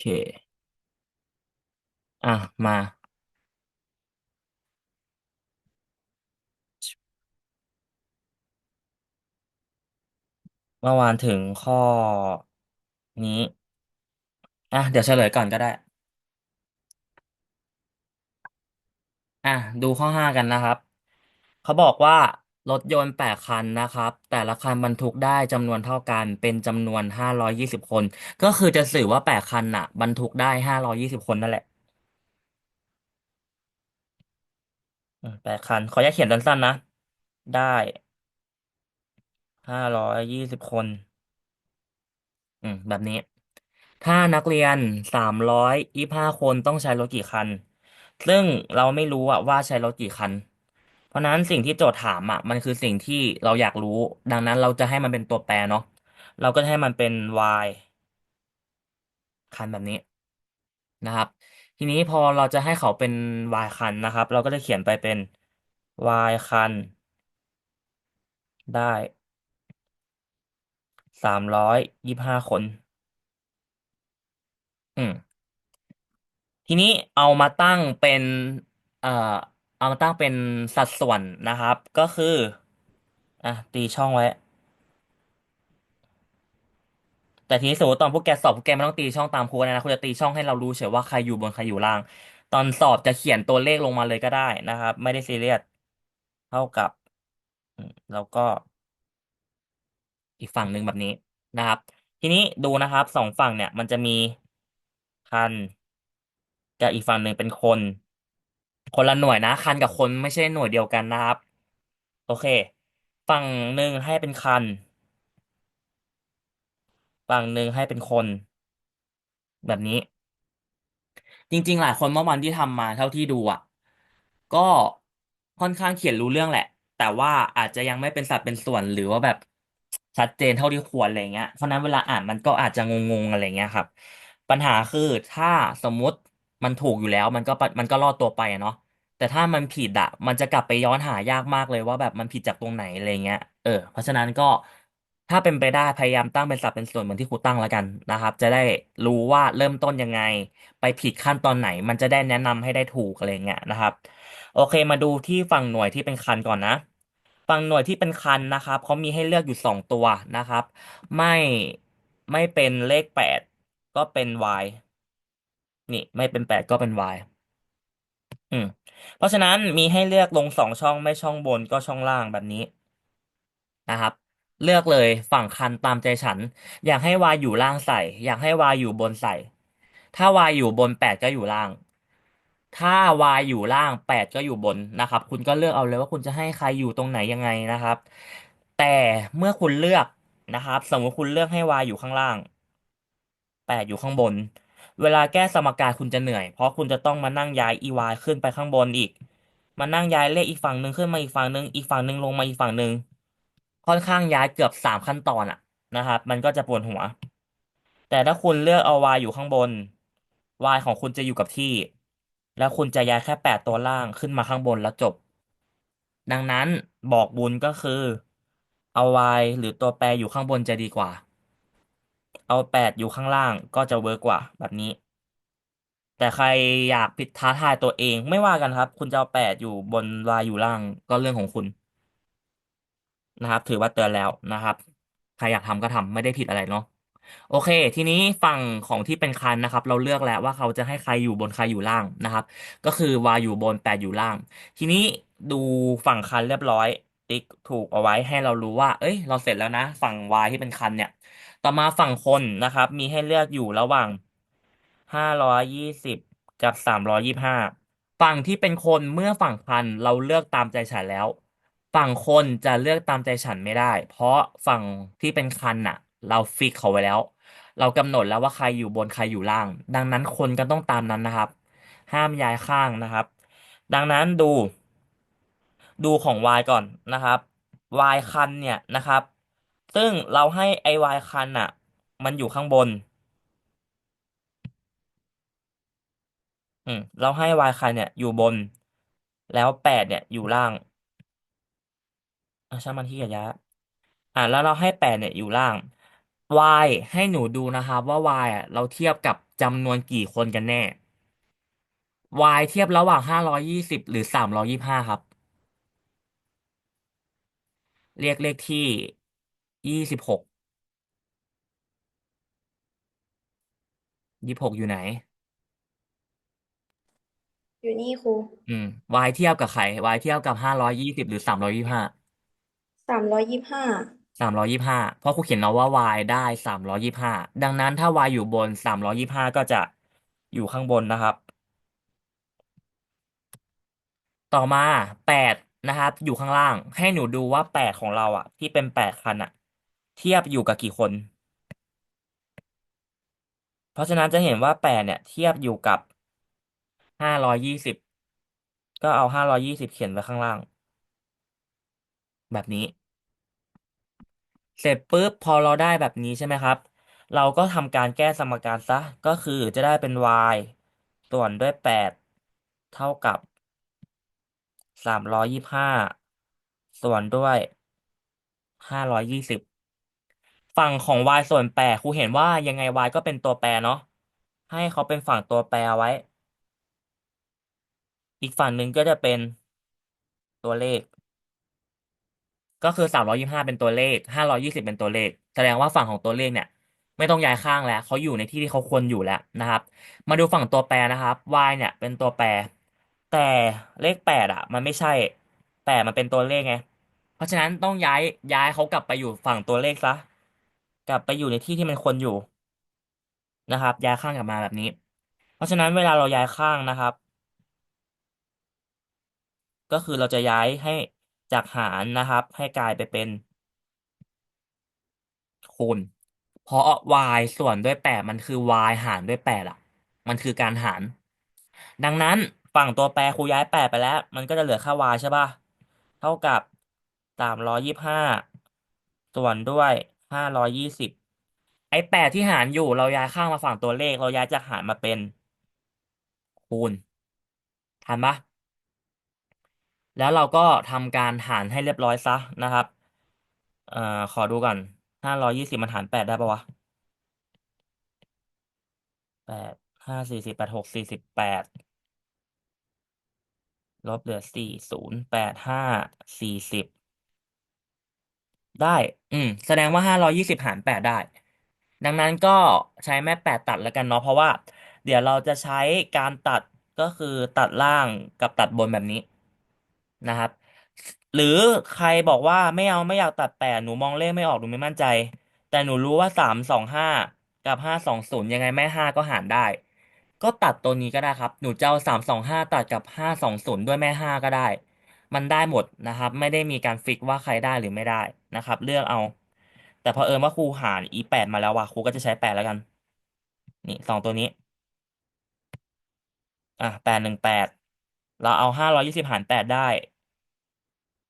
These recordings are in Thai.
เค อะ มา เมื่อวานถึงข้อนี้ อะ เดี๋ยวเฉลยก่อนก็ได้ อะ ดูข้อห้ากันนะครับ เขาบอกว่า รถยนต์แปดคันนะครับ แต่ละคันบรรทุกได้จำนวนเท่ากัน เป็นจำนวนห้าร้อยยี่สิบคน ก็คือจะสื่อว่าแปดคันน่ะ บรรทุกได้ห้าร้อยยี่สิบคนนั่นแหละอืมแปดคัน ขออนุญาตเขียนสั้นๆนะ ได้ห้าร้อยยี่สิบคน อืม แบบนี้ ถ้านักเรียนสามร้อยยี่สิบห้าคนต้องใช้รถกี่คัน ซึ่งเราไม่รู้อะว่าใช้รถกี่คัน เพราะฉะนั้นสิ่งที่โจทย์ถามอะมันคือสิ่งที่เราอยากรู้ ดังนั้นเราจะให้มันเป็นตัวแปรเนาะเราก็จะให้มันเป็น y คันแบบนี้นะครับ ทีนี้พอเราจะให้เขาเป็น y คันนะครับ เราก็จะเขียนไปเป็น y คันได้สามร้อยยี่สิบห้าคน อืม ทีนี้เอามาตั้งเป็น เอ่อ เอามาตั้งเป็นสัดส่วนนะครับ ก็คือ อะตีช่องไว้ แต่ทีนี้สมมติตอนพวกแกสอบพวกแกไม่ต้องตีช่องตามครูนะนะคุณจะตีช่องให้เรารู้เฉยว่าใครอยู่บนใครอยู่ล่าง ตอนสอบจะเขียนตัวเลขลงมาเลยก็ได้นะครับ ไม่ได้ซีเรียสเท่ากับอืมแล้วก็อีกฝั่งหนึ่งแบบนี้นะครับ ทีนี้ดูนะครับสองฝั่งเนี่ย มันจะมีคันกับอีกฝั่งหนึ่งเป็นคน คนละหน่วยนะคันกับคนไม่ใช่หน่วยเดียวกันนะครับ โอเค ฝั่งหนึ่งให้เป็นคัน ฝั่งหนึ่งให้เป็นคน แบบนี้ จริง ๆ หลายคนเมื่อวันที่ทำมาเท่าที่ดูอะ ก็ค่อนข้างเขียนรู้เรื่องแหละ แต่ว่าอาจจะยังไม่เป็นสัดเป็นส่วนหรือว่าแบบชัดเจนเท่าที่ควรอะไรเงี้ยเพราะนั้นเวลาอ่านมันก็อาจจะงงๆอะไรเงี้ยครับ ปัญหาคือถ้าสมมติ มันถูกอยู่แล้ว มันก็ปะมันก็รอดตัวไปอะเนาะแต่ถ้ามันผิดอะมันจะกลับไปย้อนหายากมากเลยว่าแบบมันผิดจากตรงไหนอะไรเงี้ยเออเพราะฉะนั้นก็ถ้าเป็นไปได้พยายามตั้งเป็นสัดเป็นส่วนเหมือนที่ครูตั้งแล้วกันนะครับ จะได้รู้ว่าเริ่มต้นยังไง ไปผิดขั้นตอนไหน มันจะได้แนะนำให้ได้ถูกอะไรเงี้ยนะครับ โอเคมาดูที่ฝั่งหน่วยที่เป็นคันก่อนนะ ฝั่งหน่วยที่เป็นคันนะครับเขามีให้เลือกอยู่สองตัวนะครับ ไม่ไม่เป็นเลขแปดก็เป็น y นี่ไม่เป็นแปดก็เป็น y อืม เพราะฉะนั้นมีให้เลือกลงสองช่องไม่ช่องบนก็ช่องล่างแบบนี้นะครับ เลือกเลยฝั่งคันตามใจฉัน อยากให้ y อยู่ล่างใส่ อยากให้ y อยู่บนใส่ ถ้า y อยู่บนแปดก็อยู่ล่าง ถ้า y อยู่ล่างแปดก็อยู่บนนะครับ คุณก็เลือกเอาเลยว่าคุณจะให้ใครอยู่ตรงไหนยังไงนะครับ แต่เมื่อคุณเลือกนะครับ สมมติคุณเลือกให้ y อยู่ข้างล่างแปดอยู่ข้างบน เวลาแก้สมการคุณจะเหนื่อย เพราะคุณจะต้องมานั่งย้าย e y ขึ้นไปข้างบนอีก มานั่งย้ายเลขอีกฝั่งหนึ่งขึ้นมาอีกฝั่งหนึ่งอีกฝั่งหนึ่งลงมาอีกฝั่งหนึ่งค่อนข้างย้ายเกือบสามขั้นตอนอะนะครับ มันก็จะปวดหัว แต่ถ้าคุณเลือกเอา y อยู่ข้างบน y ของคุณจะอยู่กับที่ แล้วคุณจะย้ายแค่แปดตัวล่างขึ้นมาข้างบนแล้วจบ ดังนั้นบอกบุญก็คือเอา y หรือตัวแปรอยู่ข้างบนจะดีกว่า เอาแปดอยู่ข้างล่างก็จะเวิร์กกว่าแบบนี้ แต่ใครอยากผิดท้าทายตัวเองไม่ว่ากันครับ คุณจะเอาแปดอยู่บน y อยู่ล่างก็เรื่องของคุณนะครับ ถือว่าเตือนแล้วนะครับ ใครอยากทำก็ทำไม่ได้ผิดอะไรเนาะโอเค ทีนี้ฝั่งของที่เป็นคันนะครับ เราเลือกแล้วว่าเขาจะให้ใครอยู่บนใครอยู่ล่างนะครับ ก็คือวาอยู่บนแปดอยู่ล่าง ทีนี้ดูฝั่งคันเรียบร้อย ติ๊กถูกเอาไว้ให้เรารู้ว่า เอ้ย เราเสร็จแล้วนะ ฝั่งวายที่เป็นคันเนี่ย ต่อมาฝั่งคนนะครับ มีให้เลือกอยู่ระหว่างห้าร้อยยี่สิบกับสามร้อยยี่ห้าฝั่งที่เป็นคนเมื่อฝั่งคันเราเลือกตามใจฉันแล้ว ฝั่งคนจะเลือกตามใจฉันไม่ได้ เพราะฝั่งที่เป็นคันน่ะ เราฟิกเขาไว้แล้ว เรากำหนดแล้วว่าใครอยู่บนใครอยู่ล่าง ดังนั้นคนก็ต้องตามนั้นนะครับ ห้ามย้ายข้างนะครับ ดังนั้นดู ดูของ y ก่อนนะครับ y คันเนี่ยนะครับ ซึ่งเราให้ไอ y คันอะ มันอยู่ข้างบน อืม เราให้ y คันเนี่ย อยู่บน แล้วแปดเนี่ยอยู่ล่างอะช่างมันที่กระยะอะแล้วเราให้แปดเนี่ยอยู่ล่าง y ให้หนูดูนะครับว่า y อะเราเทียบกับจำนวนกี่คนกันแน่ y เทียบระหว่างห้าร้อยยี่สิบหรือสามร้อยยี่สิบห้าครับ เรียกเลขที่ ยี่สิบหกยี่สิบหกอยู่ไหน อยู่นี่ครูอืม y เทียบกับใคร y เทียบกับห้าร้อยยี่สิบหรือสามร้อยยี่สิบห้าสามร้อยยี่สิบห้าสามร้อยยี่สิบห้าเพราะครูเขียนเอาว่า y ได้สามร้อยยี่สิบห้าดังนั้นถ้า y อยู่บนสามร้อยยี่สิบห้าก็จะอยู่ข้างบนนะครับ ต่อมาแปดนะครับ อยู่ข้างล่าง ให้หนูดูว่าแปดของเราอะ ที่เป็นแปดคันอะ เทียบอยู่กับกี่คน เพราะฉะนั้นจะเห็นว่าแปดเนี่ย เทียบอยู่กับห้าร้อยยี่สิบก็เอาห้าร้อยยี่สิบเขียนไว้ข้างล่าง แบบนี้ เสร็จปุ๊บพอเราได้แบบนี้ใช่ไหมครับ เราก็ทำการแก้สมการซะ ก็คือจะได้เป็น y ส่วนด้วยแปดเท่ากับสามร้อยยี่สิบห้าส่วนด้วยห้าร้อยยี่สิบ ฝั่งของ y ส่วนแปรครูเห็นว่ายังไง y ก็เป็นตัวแปรเนาะให้เขาเป็นฝั่งตัวแปรไว้ อีกฝั่งหนึ่งก็จะเป็นตัวเลข ก็คือสามร้อยยี่สิบห้าเป็นตัวเลขห้าร้อยยี่สิบเป็นตัวเลข แสดงว่าฝั่งของตัวเลขเนี่ย ไม่ต้องย้ายข้างแล้วเขาอยู่ในที่ที่เขาควรอยู่แล้วนะครับ มาดูฝั่งตัวแปรนะครับ y เนี่ย เป็นตัวแปร แต่เลขแปดอะ มันไม่ใช่แปดมันเป็นตัวเลขไงเพราะฉะนั้นต้องย้ายย้ายเขากลับไปอยู่ฝั่งตัวเลขซะ กลับไปอยู่ในที่ที่มันควรอยู่นะครับ ย้ายข้างกลับมาแบบนี้ เพราะฉะนั้นเวลาเราย้ายข้างนะครับ ก็คือเราจะย้ายให้จากหารนะครับ ให้กลายไปเป็นคูณเพราะ y ส่วนด้วยแปดมันคือ y หารด้วยแปดอะ มันคือการหาร ดังนั้นฝั่งตัวแปรครูย้ายแปดไปแล้ว มันก็จะเหลือค่ y ใช่ป่ะ เท่ากับสามร้อยยี่สิบห้าส่วนด้วย ห้าร้อยยี่สิบไอ้แปดที่หารอยู่เราย้ายข้างมาฝั่งตัวเลข เราย้ายจากหารมาเป็นคูณทันปะแล้วเราก็ทำการหารให้เรียบร้อยซะนะครับ เอ่อขอดูก่อนห้าร้อยยี่สิบมันหารแปดได้ปะวะแปดห้าสี่สิบแปดหกสี่สิบแปดลบเหลือสี่ศูนย์แปดห้าสี่สิบ ได้ อืม แสดงว่าห้าร้อยยี่สิบหารแปดได้ ดังนั้นก็ใช้แม่แปดตัดแล้วกันเนาะ เพราะว่า เดี๋ยวเราจะใช้การตัดก็คือตัดล่างกับตัดบนแบบนี้นะครับ หรือใครบอกว่าไม่เอาไม่อยากตัดแปดหนูมองเลขไม่ออกหนูไม่มั่นใจ แต่หนูรู้ว่าสามสองห้ากับห้าสองศูนย์ยังไงแม่ห้าก็หารได้ ก็ตัดตัวนี้ก็ได้ครับ หนูจะเอาสามสองห้าตัดกับห้าสองศูนย์ด้วยแม่ห้าก็ได้ มันได้หมดนะครับ ไม่ได้มีการฟิกว่าใครได้หรือไม่ได้นะครับ เลือกเอา แต่พอเอิญว่าครูหารอีแปดมาแล้วว่ะครูก็จะใช้แปดแล้วกัน นี่สองตัวนี้ อะแปดหนึ่งแปดเราเอาห้าร้อยยี่สิบหารแปดได้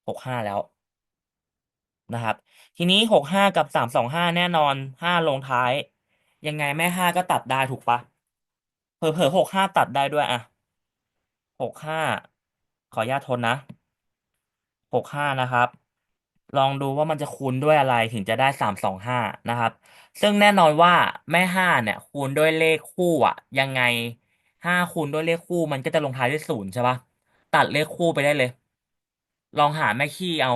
หกห้าแล้วนะครับ ทีนี้หกห้ากับสามสองห้าแน่นอนห้าลงท้าย ยังไงแม่ห้าก็ตัดได้ถูกปะเผลอเผลอหกห้าตัดได้ด้วยอะหกห้าขออนุญาตทนนะ หกห้านะครับ ลองดูว่ามันจะคูณด้วยอะไรถึงจะได้สามสองห้านะครับ ซึ่งแน่นอนว่าแม่ห้าเนี่ย คูณด้วยเลขคู่อะ ยังไงห้าคูณด้วยเลขคู่มันก็จะลงท้ายด้วยศูนย์ใช่ปะตัดเลขคู่ไปได้เลย ลองหาแม่คี่เอา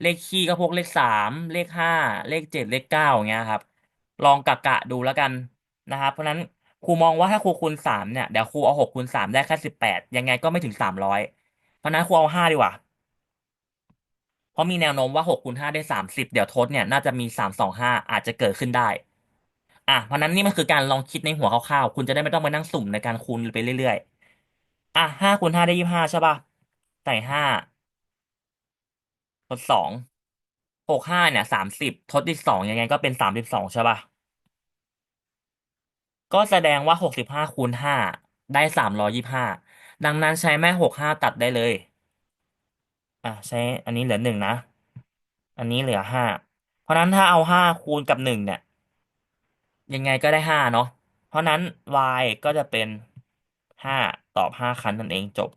เลขคี่ก็พวกเลขสามเลขห้าเลขเจ็ดเลขเก้าอย่างเงี้ยครับ ลองกะกะดูแล้วกันนะครับ เพราะฉะนั้นครูมองว่าถ้าครูคูณสามเนี่ยเดี๋ยวครูเอาหกคูณสามได้แค่สิบแปดยังไงก็ไม่ถึงสามร้อยเพราะนั้นครูเอาห้าดีกว่า เพราะมีแนวโน้มว่าหกคูณห้าได้สามสิบเดี๋ยวทดเนี่ยน่าจะมีสามสองห้าอาจจะเกิดขึ้นได้ อะเพราะนั้นนี่มันคือการลองคิดในหัวคร่าวๆคุณจะได้ไม่ต้องมานั่งสุ่มในการคูณไปเรื่อยๆ อะห้าคูณห้าได้ยี่ห้าใช่ป่ะใส่ห้าทดสองหกห้าเนี่ยสามสิบทดอีกสองยังไงก็เป็นสามสิบสองใช่ป่ะก็แสดงว่าหกสิบห้าคูณห้าได้สามร้อยี่ห้าดังนั้นใช้แม่หกห้าตัดได้เลย อะใช้อันนี้เหลือหนึ่งนะ อันนี้เหลือห้า เพราะนั้นถ้าเอาห้าคูณกับหนึ่งเนี่ย ยังไงก็ได้ห้าเนาะ เพราะนั้น y ก็จะเป็นห้าตอบห้าครั้งนั่นเองจบ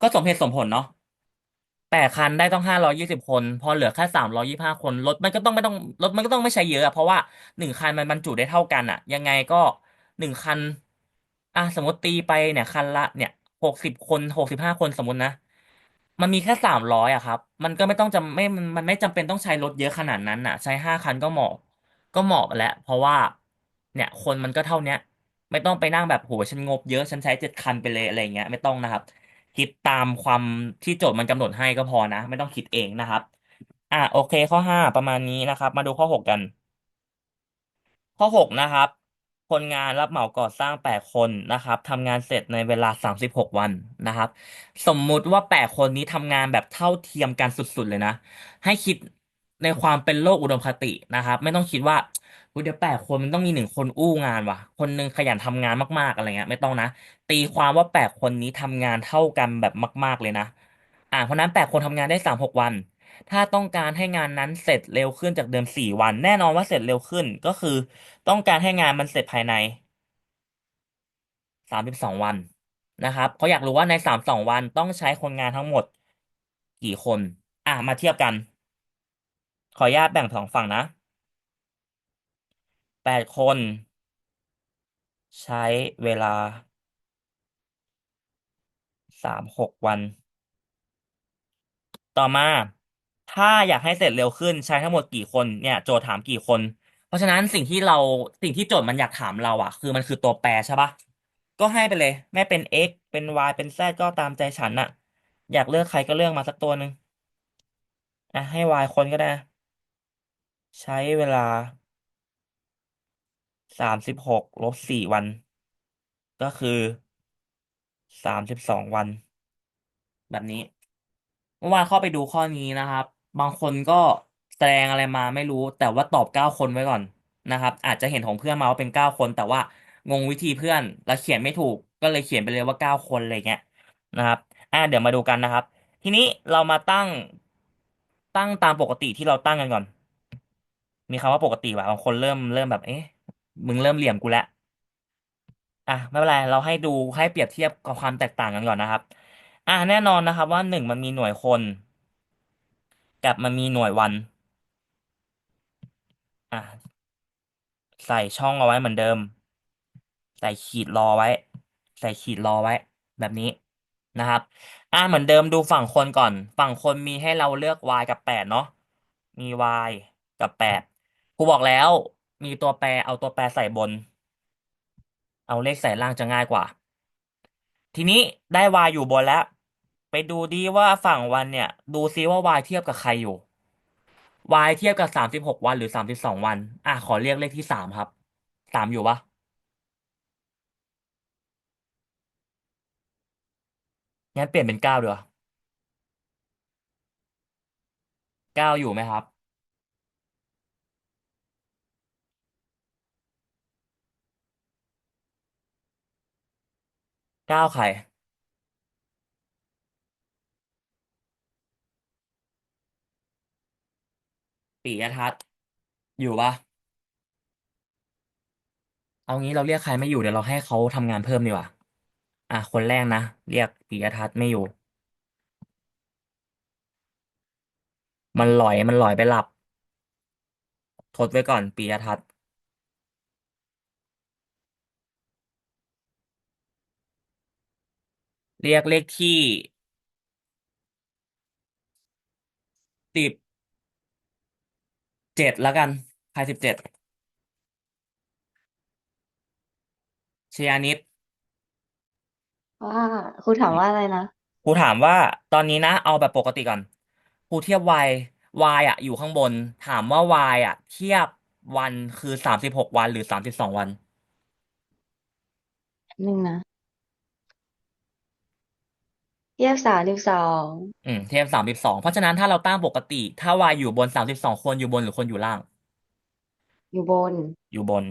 ก็สมเหตุสมผลเนาะแปดคันได้ต้องห้าร้อยยี่สิบคน พอเหลือแค่สามร้อยยี่สิบห้าคนรถมันก็ต้องไม่ต้องรถมันก็ต้องไม่ใช้เยอะอะเพราะว่าหนึ่งคันมันบรรจุได้เท่ากันอะยังไงก็หนึ่งคัน อะสมมติตีไปเนี่ยคันละเนี่ยหกสิบคนหกสิบห้าคนสมมตินะ มันมีแค่สามร้อยอะครับ มันก็ไม่ต้องจำไม่มันมันไม่จำเป็นต้องใช้รถเยอะขนาดนั้นอะใช้ห้าคันก็เหมาะ ก็เหมาะแล้วเพราะว่า เนี่ยคนมันก็เท่าเนี้ย ไม่ต้องไปนั่งแบบโหฉันงบเยอะฉันใช้เจ็ดคันไปเลยอะไรเงี้ย ไม่ต้องนะครับ คิดตามความที่โจทย์มันกำหนดให้ก็พอนะ ไม่ต้องคิดเองนะครับ อะโอเคข้อห้าประมาณนี้นะครับ มาดูข้อหกกัน ข้อหกนะครับ คนงานรับเหมาก่อสร้างแปดคนนะครับทำงานเสร็จในเวลาสามสิบหกวันนะครับ สมมุติว่าแปดคนนี้ทำงานแบบเท่าเทียมกันสุดๆเลยนะ ให้คิดในความเป็นโลกอุดมคตินะครับ ไม่ต้องคิดว่าอุ๊ยเดี๋ยวแปดคนมันต้องมีหนึ่งคนอู้งานว่ะ คนหนึ่งขยันทำงานมากๆอะไรเงี้ยไม่ต้องนะ ตีความว่าแปดคนนี้ทำงานเท่ากันแบบมาก ๆเลยนะ อ่าเพราะฉะนั้นแปดคนทำงานได้สามหกวัน ถ้าต้องการให้งานนั้นเสร็จเร็วขึ้นจากเดิมสี่วัน แน่นอนว่าเสร็จเร็วขึ้นก็คือ ต้องการให้งานมันเสร็จภายในสามสิบสองวันนะครับเขาอยากรู้ว่าในสามสองวันต้องใช้คนงานทั้งหมด กี่คน อะมาเทียบกัน ขออนุญาตแบ่งสองฝั่งนะแปดคน ใช้เวลาสามหกวัน ต่อมา ถ้าอยากให้เสร็จเร็วขึ้นใช้ทั้งหมดกี่คนเนี่ยโจทย์ถามกี่คน เพราะฉะนั้นสิ่งที่เราสิ่งที่โจทย์มันอยากถามเราอะ คือมันคือตัวแปรใช่ปะก็ให้ไปเลย ไม่เป็น x เป็น y เป็น z ก็ตามใจฉันน่ะ อยากเลือกใครก็เลือกมาสักตัวหนึ่งอะให้ y คนก็ได้นะใช้เวลาสามสิบหกลบสี่วัน ก็คือสามสิบสองวัน แบบนี้ เมื่อวานเข้าไปดูข้อนี้นะครับ บางคนก็แสดงอะไรมาไม่รู้ แต่ว่าตอบเก้าคนไว้ก่อนนะครับ อาจจะเห็นของเพื่อนมาว่าเป็นเก้าคน แต่ว่างงวิธีเพื่อนแล้วเขียนไม่ถูกก็เลยเขียนไปเลยว่าเก้าคนอะไรเงี้ยนะครับอ่าเดี๋ยวมาดูกันนะครับ ทีนี้เรามาตั้งตั้งตามปกติที่เราตั้งกันก่อน มีคำว่าปกติว่ะบางคนเริ่มเริ่มแบบ เอ๊ะมึงเริ่มเหลี่ยมกูแล้วอะไม่เป็นไรเราให้ดูให้เปรียบเทียบกับความแตกต่างกันก่อนนะครับ อะแน่นอนนะครับ ว่าหนึ่งมันมีหน่วยคน กับมันมีหน่วยวัน อะใส่ช่องเอาไว้เหมือนเดิม ใส่ขีดรอไว้ ใส่ขีดรอไว้ แบบนี้นะครับ อะเหมือนเดิมดูฝั่งคนก่อน ฝั่งคนมีให้เราเลือก y กับแปดเนาะมี y กับแปดครูบอกแล้ว มีตัวแปรเอาตัวแปรใส่บน เอาเลขใส่ล่างจะง่ายกว่า ทีนี้ได้ y อยู่บนแล้ว ดูดีว่าฝั่งวันเนี่ย ดูซิว่า y เทียบกับใครอยู่ y เทียบกับสามสิบหกวันหรือสามสิบสองวัน อะขอเรียกเลขที่สามครับสามอยู่ปะงั้นเปลี่ยนเป็นเก้าเดี๋ยวาเก้าอยู่ไหมครับเก้าใคร ปิยทัศน์อยู่ปะเอางี้เราเรียกใครไม่อยู่เดี๋ยวเราให้เขาทำงานเพิ่มดีกว่า อะคนแรกนะ เรียกปิยทัศน์ไม่อยู่ มันหลอยมันหลอยไปหลับ ทดไว้ก่อนปิยทัศน์เรียกเลขที่สิบ เจ็ดแล้วกันใครสิบเจ็ดชยานิตว่าครูถามว่าอะไรนะครูถามว่าตอนนี้นะ เอาแบบปกติก่อนครูเทียบ y y อะ อยู่ข้างบน ถามว่า y อะ เทียบวันคือสามสิบหกวันหรือสามสิบสองวัน หนึ่งนะ เทียบสามสิบสองอืมเทียบสามสิบสองเพราะฉะนั้นถ้าเราตั้งปกติ ถ้า y อยู่บนสามสิบสองคนอยู่บนหรือคนอยู่ล่าง อยู่บน อยู่บน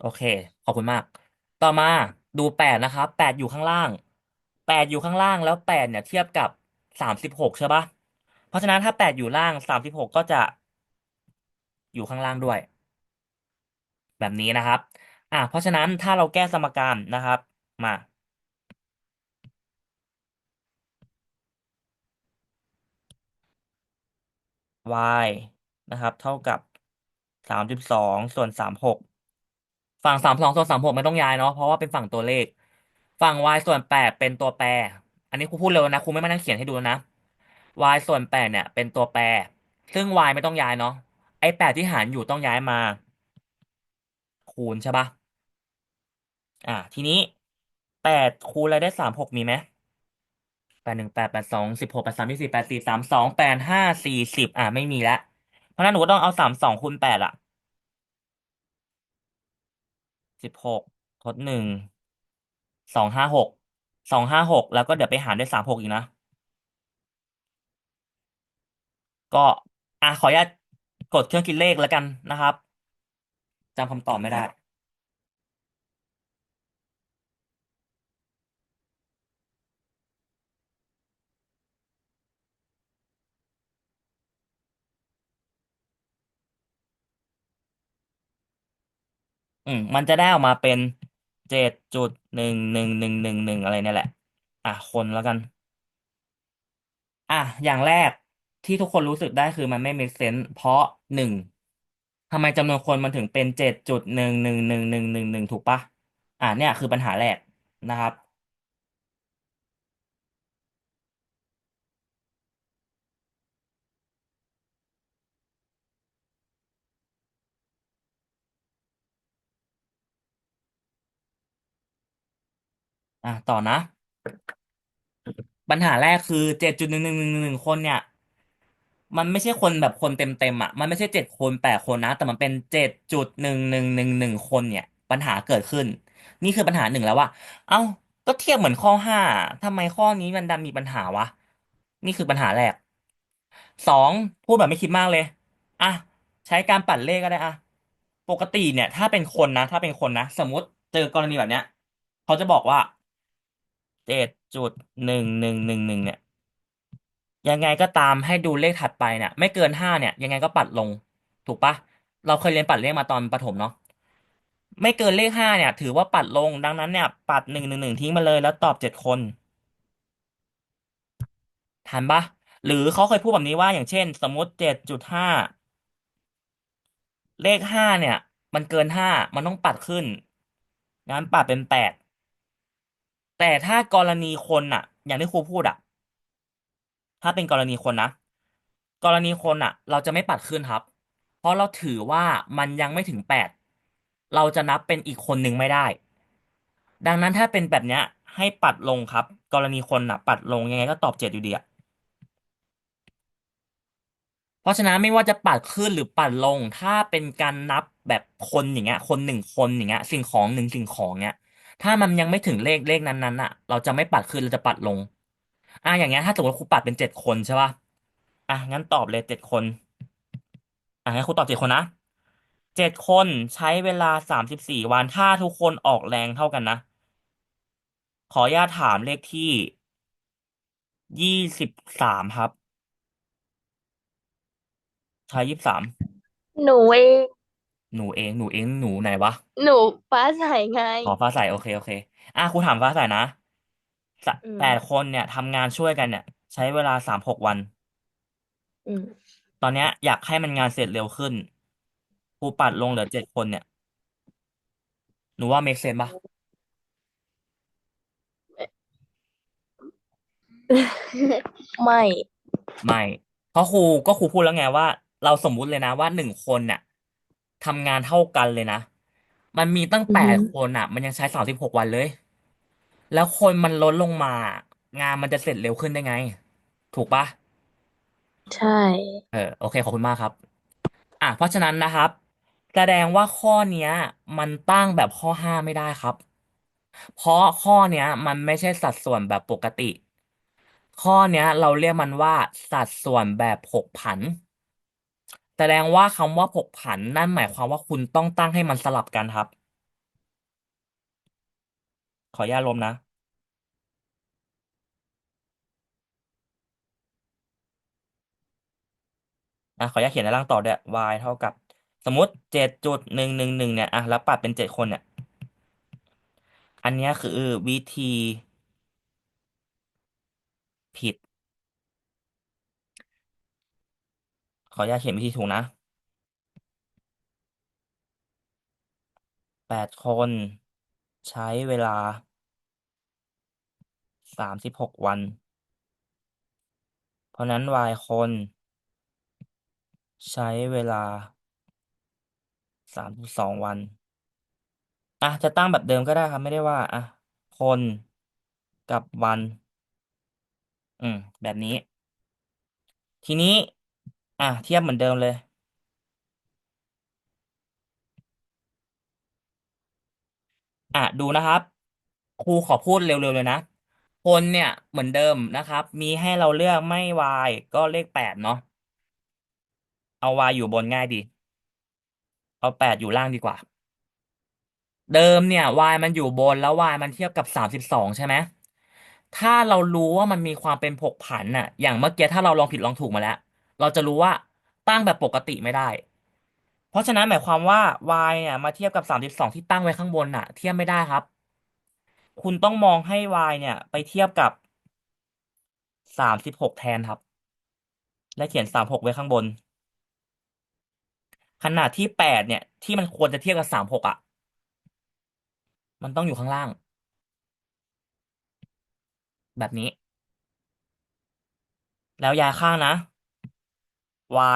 โอเค ขอบคุณมาก ต่อมาดูแปดนะครับแปดอยู่ข้างล่างแปดอยู่ข้างล่างแล้วแปดเนี่ย เทียบกับสามสิบหกใช่ปะเพราะฉะนั้นถ้าแปดอยู่ล่างสามสิบหกก็จะอยู่ข้างล่างด้วย แบบนี้นะครับ อะเพราะฉะนั้นถ้าเราแก้สมการนะครับ มา y นะครับ เท่ากับสามจุดสองส่วนสามหกฝั่งสามสองส่วนสามหกไม่ต้องย้ายเนาะเพราะว่าเป็นฝั่งตัวเลข ฝั่ง y ส่วนแปดเป็นตัวแปร อันนี้ครูพูดเร็วนะครูไม่มานั่งเขียนให้ดูนะ y ส่วนแปดเนี่ย เป็นตัวแปร ซึ่ง y ไม่ต้องย้ายเนาะไอ้แปดที่หารอยู่ต้องย้ายมา คูณใช่ปะอ่า ทีนี้แปดคูณอะไรได้สามหกมีไหม แปดหนึ่งแปดแปดสองสิบหกแปดสามยี่สิบแปดสี่สามสองแปดห้าสี่สิบอ่าไม่มีแล้วเพราะนั้นหนูก็ต้องเอาสามสองคูณแปดอะสิบหกทดหนึ่งสองห้าหกสองห้าหกแล้วก็เดี๋ยวไปหารด้วยสามหกอีกนะ ก็อะขออนุญาตกดเครื่องคิดเลขแล้วกันนะครับจำคำตอบไม่ได้ อืม มันจะได้ออกมาเป็นเจ็ดจุดหนึ่งหนึ่งหนึ่งหนึ่งหนึ่งอะไรเนี่ยแหละ อะคนแล้วกัน อะอย่างแรกที่ทุกคนรู้สึกได้คือมันไม่ make sense เพราะหนึ่งทำไมจำนวนคนมันถึงเป็นเจ็ดจุดหนึ่งหนึ่งหนึ่งหนึ่งหนึ่งหนึ่งถูกปะอะเนี่ยคือปัญหาแรกนะครับ อะต่อนะ ปัญหาแรกคือเจ็ดจุดหนึ่งหนึ่งหนึ่งหนึ่งคนเนี่ย มันไม่ใช่คนแบบคนเต็มเต็มอะมันไม่ใช่เจ็ดคนแปดคนนะ แต่มันเป็นเจ็ดจุดหนึ่งหนึ่งหนึ่งหนึ่งคนเนี่ย ปัญหาเกิดขึ้น นี่คือปัญหาหนึ่งแล้วว่า เอ้า ก็เทียบเหมือนข้อห้าทำไมข้อนี้มันดันมีปัญหาวะ นี่คือปัญหาแรกสองพูดแบบไม่คิดมากเลย อะ ใช้การปั่นเลขก็ได้อะปกติเนี่ย ถ้าเป็นคนนะ ถ้าเป็นคนนะ สมมติเจอกรณีแบบเนี้ย เขาจะบอกว่า เจ็ดจุดหนึ่งหนึ่งหนึ่งหนึ่งเนี่ย ยังไงก็ตามให้ดูเลขถัดไปเนี่ย ไม่เกินห้าเนี่ย ยังไงก็ปัดลง ถูกปะเราเคยเรียนปัดเลขมาตอนประถมเนาะไม่เกินเลขห้าเนี่ย ถือว่าปัดลงดังนั้นเนี่ย ปัดหนึ่งหนึ่งหนึ่งทิ้งมาเลยแล้วตอบเจ็ดคนทันปะหรือเขาเคยพูดแบบนี้ว่าอย่างเช่น สมมติเจ็ดจุดห้าเลขห้าเนี่ย มันเกินห้ามันต้องปัดขึ้นงั้นปัดเป็นแปด แต่ถ้ากรณีคนอะอย่างที่ครูพูดอะถ้าเป็นกรณีคนนะ กรณีคนอะเราจะไม่ปัดขึ้นครับ เพราะเราถือว่ามันยังไม่ถึงแปดเราจะนับเป็นอีกคนหนึ่งไม่ได้ ดังนั้นถ้าเป็นแบบเนี้ย ให้ปัดลงครับ กรณีคนอะปัดลงยังไงก็ตอบเจ็ดอยู่ดีอะเพราะฉะนั้นไม่ว่าจะปัดขึ้นหรือปัดลง ถ้าเป็นการนับแบบคนอย่างเงี้ย คนหนึ่งคนอย่างเงี้ย สิ่งของหนึ่งสิ่งของเงี้ย ถ้ามันยังไม่ถึงเลขเลขนั้นๆอะ เราจะไม่ปัดขึ้นเราจะปัดลง อะอย่างเงี้ยถ้าสมมติครูปัดเป็นเจ็ดคนใช่ป่ะอะงั้นตอบเลยเจ็ดคนอะให้นครูตอบเจ็ดคนนะเจ็ดคนใช้เวลาสามสิบสี่วันถ้าทุกคนออกแรงเท่ากันนะ ขออนุญาตถามเลขที่ยี่สิบสามครับ ใช้ยี่สิบสาม หนูเอง หนูเองหนูเองหนูไหนวะหนูฟ้าใสไงขอฟ้าใสโอเคโอเค อะครูถามฟ้าใสนะสะอืม แปดคนเนี่ยทำงานช่วยกันเนี่ย ใช้เวลาสามหกวัน อืม ตอนเนี้ยอยากให้มันงานเสร็จเร็วขึ้นครูปัดลงเหลือเจ็ดคนเนี่ยหนูว่า make sense ปะไม่ ไม่เพราะครูก็ครูพูดแล้วไงว่า เราสมมุติเลยนะว่าหนึ่งคนน่ะ ทำงานเท่ากันเลยนะ มันมีตั้งอือหือแปดคนอะ มันยังใช้สามสิบหกวันเลย แล้วคนมันลดลงมา งานมันจะเสร็จเร็วขึ้นได้ไง ถูกปะใช่ เออโอเคขอบคุณมากครับ อะเพราะฉะนั้นนะครับ แสดงว่าข้อเนี้ย มันตั้งแบบข้อห้าไม่ได้ครับ เพราะข้อเนี้ย มันไม่ใช่สัดส่วนแบบปกติ ข้อเนี้ย เราเรียกมันว่าสัดส่วนแบบผกผัน แสดงว่าคำว่าผกผันนั่นหมายความว่าคุณต้องตั้งให้มันสลับกันครับ ขออนุญาตลบนะ อะขออนุญาตเขียนในล่างต่อด้วย y เท่ากับ สมมติเจ็ดจุดหนึ่งหนึ่งหนึ่งเนี่ยอะแล้วปัดเป็นเจ็ดคนเนี่ย อันเนี้ยคือวิธีผิด ขออนุญาตเขียนวิธีถูกนะแปดคน ใช้เวลาสามสิบหกวัน เพราะนั้น y คน ใช้เวลาสามสิบสองวันอะจะตั้งแบบเดิมก็ได้ครับ ไม่ได้ว่าอะคนกับวัน อืม แบบนี้ ทีนี้ อะเทียบเหมือนเดิมเลย อะดูนะครับ ครูขอพูดเร็วๆเลยนะ คนเนี่ยเหมือนเดิมนะครับ มีให้เราเลือกไม่ y ก็เลขแปดเนาะเอา y อยู่บนง่ายดี เอาแปดอยู่ล่างดีกว่า เดิมเนี่ย y มันอยู่บนแล้ว y มันเทียบกับสามสิบสองใช่ไหมถ้าเรารู้ว่ามันมีความเป็นผกผันน่ะ อย่างเมื่อกี้ถ้าเราลองผิดลองถูกมาแล้ว เราจะรู้ว่าตั้งแบบปกติไม่ได้ เพราะฉะนั้นหมายความว่า y เนี่ยมาเทียบกับสามสิบสองที่ตั้งไว้ข้างบนน่ะ เทียบไม่ได้ครับ คุณต้องมองให้ y เนี่ย ไปเทียบกับสามสิบหกแทนครับ และเขียนสามหกไว้ข้างบน ขนาดที่แปดเนี่ย ที่มันควรจะเทียบกับสามหกอะ มันต้องอยู่ข้างล่าง แบบนี้ แล้วย้ายข้างนะ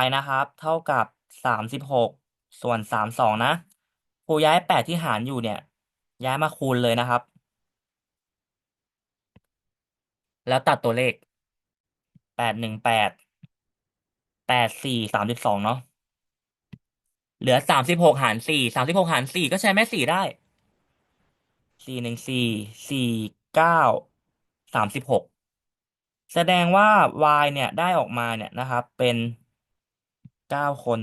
y นะครับ เท่ากับสามสิบหกส่วนสามสองนะครูย้ายแปดที่หารอยู่เนี่ย ย้ายมาคูณเลยนะครับ แล้วตัดตัวเลขแปดหนึ่งแปดแปดสี่สามสิบสองเนาะเหลือสามสิบหกหารสี่สามสิบหกหารสี่ก็ใช้แม่สี่ได้สี่หนึ่งสี่สี่เก้าสามสิบหกแสดงว่า y เนี่ยได้ออกมาเนี่ยนะครับ เป็น เก้าคน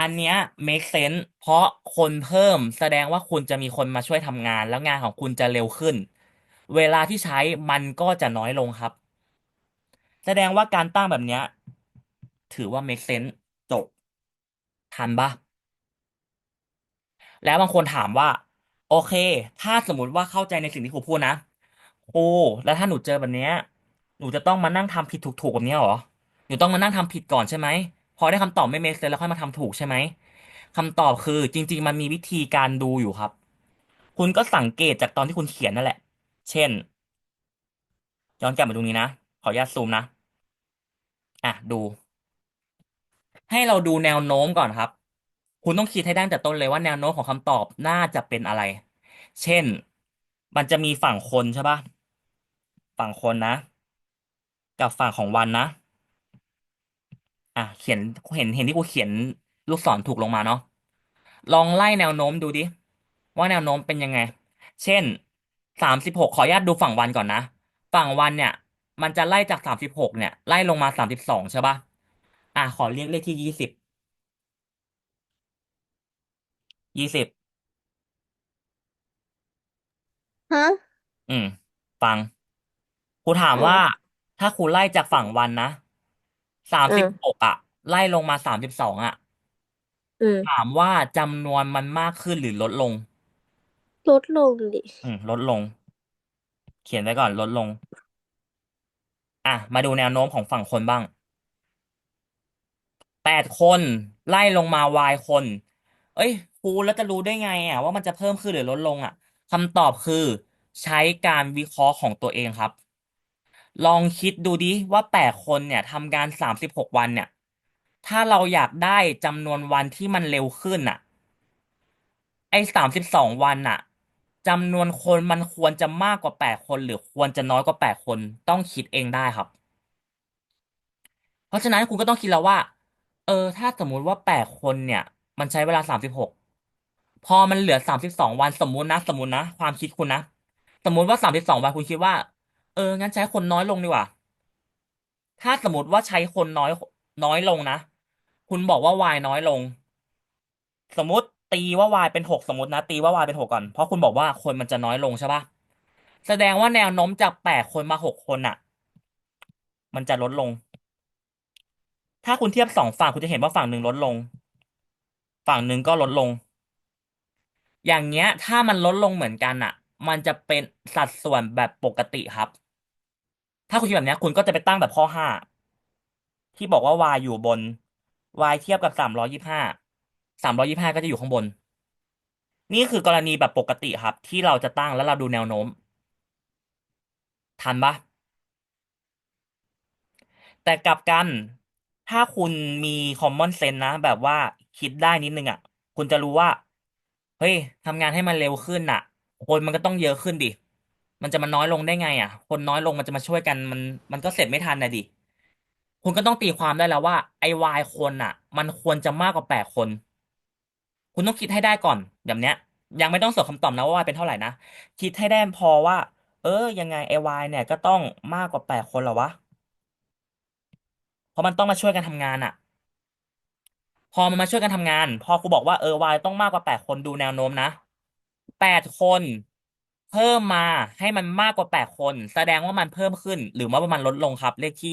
อันเนี้ย make sense เพราะคนเพิ่มแสดงว่าคุณจะมีคนมาช่วยทำงาน แล้วงานของคุณจะเร็วขึ้น เวลาที่ใช้มันก็จะน้อยลงครับ แสดงว่าการตั้งแบบเนี้ย ถือว่า make sense จบทันปะแล้วบางคนถามว่า โอเค ถ้าสมมติว่าเข้าใจในสิ่งที่ครูพูดนะครูแล้วถ้าหนูเจอแบบเนี้ย หนูจะต้องมานั่งทำผิดถูกๆแบบเนี้ยเหรอ หนูต้องมานั่งทำผิดก่อนใช่ไหมพอได้คำตอบไม่ make sense แล้วค่อยมาทำถูกใช่ไหมคำตอบคือจริง ๆ มันมีวิธีการดูอยู่ครับ คุณก็สังเกตจากตอนที่คุณเขียนนั่นแหละ เช่น ย้อนกลับมาตรงนี้นะ ขออนุญาตซูมนะ อะดู ให้เราดูแนวโน้มก่อนครับ คุณต้องคิดให้ได้แต่ต้นเลยว่าแนวโน้มของคำตอบน่าจะเป็นอะไร เช่น มันจะมีฝั่งคนใช่ปะฝั่งคนนะ กับฝั่งของวันนะ อะเขียนเห็นเห็นที่กูเขียนลูกศรถูกลงมาเนาะลองไล่แนวโน้มดูดิว่าแนวโน้มเป็นยังไง เช่นสามสิบหกขออนุญาตดูฝั่งวันก่อนนะ ฝั่งวันเนี่ย มันจะไล่จากสามสิบหกเนี่ยไล่ลงมาสามสิบสองใช่ปะอะขอเรียกเลขที่ยี่สิบยี่สิบฮะอืม ฟังครูถามอืว่ามถ้าครูไล่จากฝั่งวันนะ สามสิบหอืมกอะ ไล่ลงมาสามสิบสองอะ อืมถามว่าจำนวนมันมากขึ้นหรือลดลง ลดลงดิอืมลดลง เขียนไว้ก่อนลดลง อะ มาดูแนวโน้มของฝั่งคนบ้างแปดคนไล่ลงมาวายคน เอ้ยครูแล้วจะรู้ได้ไง อะ ว่ามันจะเพิ่มขึ้นหรือลดลงอะคำตอบคือ ใช้การวิเคราะห์ของตัวเองครับ ลองคิดดูดิว่าแปดคนเนี่ยทำงานสามสิบหกวันเนี่ย ถ้าเราอยากได้จำนวนวันที่มันเร็วขึ้นอะ ไอ้สามสิบสองวันน่ะจำนวนคนมันควรจะมากกว่าแปดคนหรือควรจะน้อยกว่าแปดคนต้องคิดเองได้ครับ เพราะฉะนั้นคุณก็ต้องคิดแล้วว่า เออ ถ้าสมมุติว่าแปดคนเนี่ย มันใช้เวลาสามสิบหกพอมันเหลือสามสิบสองวันสมมุตินะ สมมุตินะ ความคิดคุณนะ สมมุติว่าสามสิบสองวันคุณคิดว่า เออ งั้นใช้คนน้อยลงดีกว่า ถ้าสมมติว่าใช้คนน้อยน้อยลงนะ คุณบอกว่า y น้อยลง สมมติตีว่า y เป็นหกสมมตินะ ตีว่า y เป็นหกก่อน เพราะคุณบอกว่าคนมันจะน้อยลงใช่ปะแสดงว่าแนวโน้มจากแปดคนมาหกคนอะมันจะลดลง ถ้าคุณเทียบสองฝั่งคุณจะเห็นว่าฝั่งหนึ่งลดลง ฝั่งหนึ่งก็ลดลง อย่างเงี้ย ถ้ามันลดลงเหมือนกันอะ มันจะเป็นสัดส่วนแบบปกติครับ ถ้าคุณคิดแบบนี้คุณก็จะไปตั้งแบบข้อห้าที่บอกว่า y อยู่บน y เทียบกับสามร้อยยี่ห้าสามร้อยยี่ห้าก็จะอยู่ข้างบน นี่คือกรณีแบบปกติครับ ที่เราจะตั้งแล้วเราดูแนวโน้ม ทันปะแต่กลับกันถ้าคุณมี common sense นะ แบบว่าคิดได้นิดนึงอะ คุณจะรู้ว่า เฮ้ยทำงานให้มันเร็วขึ้นอะ คนมันก็ต้องเยอะขึ้นดิ มันจะมาน้อยลงได้ไง อะ คนน้อยลงมันจะมาช่วยกันมันมันก็เสร็จไม่ทันนะดิ คุณก็ต้องตีความได้แล้วว่า ไอ้วายคนอะ มันควรจะมากกว่าแปดคน คุณต้องคิดให้ได้ก่อนแบบเนี้ย ยังไม่ต้องเสิร์ชคำตอบนะว่า y เป็นเท่าไหร่นะ คิดให้ได้พอว่า เออ ยังไงไอ้ y เนี่ย ก็ต้องมากกว่าแปดคนเหรอวะ เพราะมันต้องมาช่วยกันทำงานอะ พอมันมาช่วยกันทำงาน พอครูบอกว่าเออ y ต้องมากกว่าแปดคนดูแนวโน้มนะ แปดคน เพิ่มมาให้มันมากกว่าแปดคน แสดงว่ามันเพิ่มขึ้น หรือว่ามันลดลงครับ เลขที่